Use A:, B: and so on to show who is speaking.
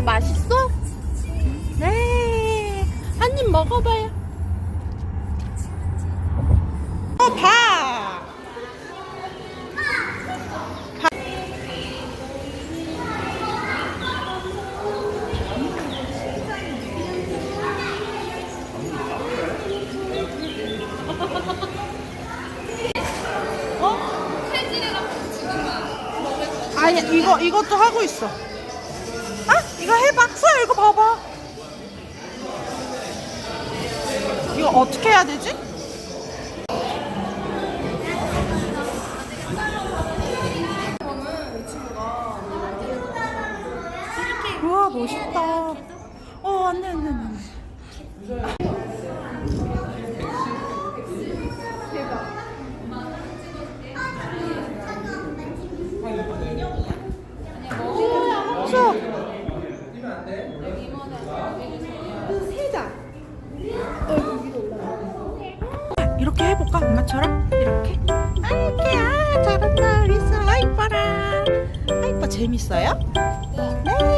A: 맛있어? 네. 한 입 먹어봐요. 어, 봐. 아니 이거 이것도 하고 있어. 수아 이거 봐봐. 이거 어떻게 해야 되지? 우와 멋있다. 어 안돼 안돼 안돼. 이렇게 해볼까? 엄마처럼? 이렇게? 아 이렇게 아 잘한다 우리 수아 아 이뻐라. 아 이뻐 재밌어요? 네